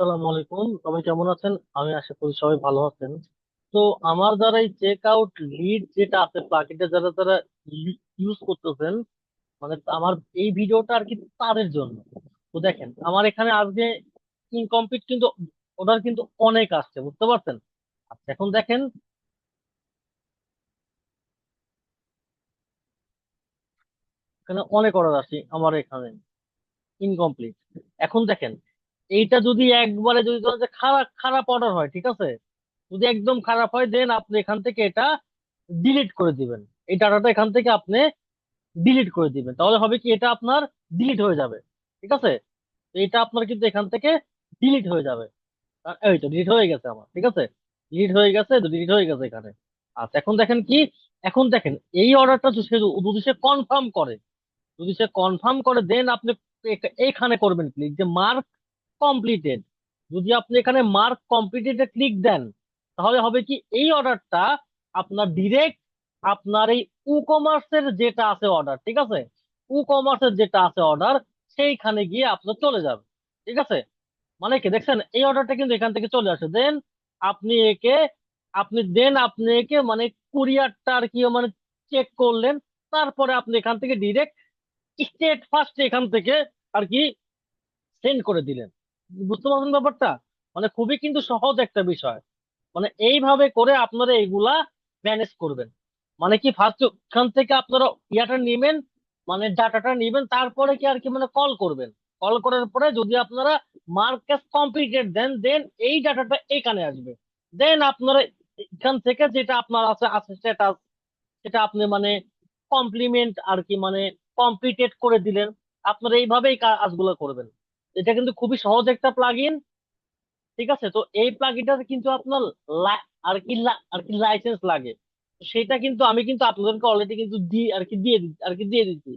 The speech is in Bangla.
আসসালামু আলাইকুম। সবাই কেমন আছেন? আমি আশা করি সবাই ভালো আছেন। তো আমার দ্বারা এই চেক আউট লিড যেটা আছে প্লাগইনটা যারা যারা ইউজ করতেছেন মানে আমার এই ভিডিওটা আর কি তাদের জন্য। তো দেখেন, আমার এখানে আজকে ইনকমপ্লিট কিন্তু অর্ডার কিন্তু অনেক আসছে, বুঝতে পারছেন? আচ্ছা এখন দেখেন। এখানে অনেক অর্ডার আসছে আমার এখানে ইনকমপ্লিট এখন দেখেন এইটা যদি একবারে যদি যে খারাপ খারাপ অর্ডার হয়, ঠিক আছে? যদি একদম খারাপ হয় দেন আপনি এখান থেকে এটা ডিলিট করে দিবেন। এই ডাটাটা এখান থেকে আপনি ডিলিট করে দিবেন। তাহলে হবে কি, এটা আপনার ডিলিট হয়ে যাবে। ঠিক আছে? এটা আপনার কিন্তু এখান থেকে ডিলিট হয়ে যাবে। এই তো ডিলিট হয়ে গেছে আমার। ঠিক আছে? ডিলিট হয়ে গেছে ডিলিট হয়ে গেছে এখানে। আচ্ছা এখন দেখেন কি, এখন দেখেন, এই অর্ডারটা যদি সে কনফার্ম করে, যদি সে কনফার্ম করে দেন আপনি এ- এইখানে করবেন ক্লিক যে মার্ক কমপ্লিটেড যদি আপনি এখানে মার্ক কমপ্লিটেড ক্লিক দেন, তাহলে হবে কি, এই অর্ডারটা আপনার ডিরেক্ট আপনার এই ই কমার্সের যেটা আছে অর্ডার ঠিক আছে? ই কমার্সের যেটা আছে অর্ডার সেইখানে গিয়ে আপনার চলে যাবে, ঠিক আছে? মানে কি, দেখছেন? এই অর্ডারটা কিন্তু এখান থেকে চলে আসে। দেন আপনি একে, আপনি দেন আপনি একে মানে কুরিয়ারটা আর কি মানে চেক করলেন, তারপরে আপনি এখান থেকে ডিরেক্ট স্টেট ফার্স্ট এখান থেকে আর কি সেন্ড করে দিলেন। বুঝতে পারছেন ব্যাপারটা? মানে খুবই কিন্তু সহজ একটা বিষয়। মানে এইভাবে করে আপনারা এইগুলা ম্যানেজ করবেন। মানে কি ফার্স্ট ওখান থেকে আপনারা ইয়াটা নেবেন মানে ডাটাটা নেবেন, তারপরে কি আর কি মানে কল করবেন। কল করার পরে যদি আপনারা মার্কেট কমপ্লিটেড দেন দেন এই ডাটাটা এখানে আসবে। দেন আপনারা এখান থেকে যেটা আপনার আছে আছে স্ট্যাটাস সেটা আপনি মানে কমপ্লিমেন্ট আর কি মানে কমপ্লিটেড করে দিলেন। আপনারা এইভাবেই কাজগুলো করবেন। এটা কিন্তু খুবই সহজ একটা প্লাগইন ঠিক আছে? তো এই প্লাগইনটাতে কিন্তু আপনার আর কি আর কি লাইসেন্স লাগে। সেটা কিন্তু আমি কিন্তু আপনাদেরকে অলরেডি কিন্তু দিয়ে আর কি দিয়ে আর কি দিয়ে দিচ্ছি।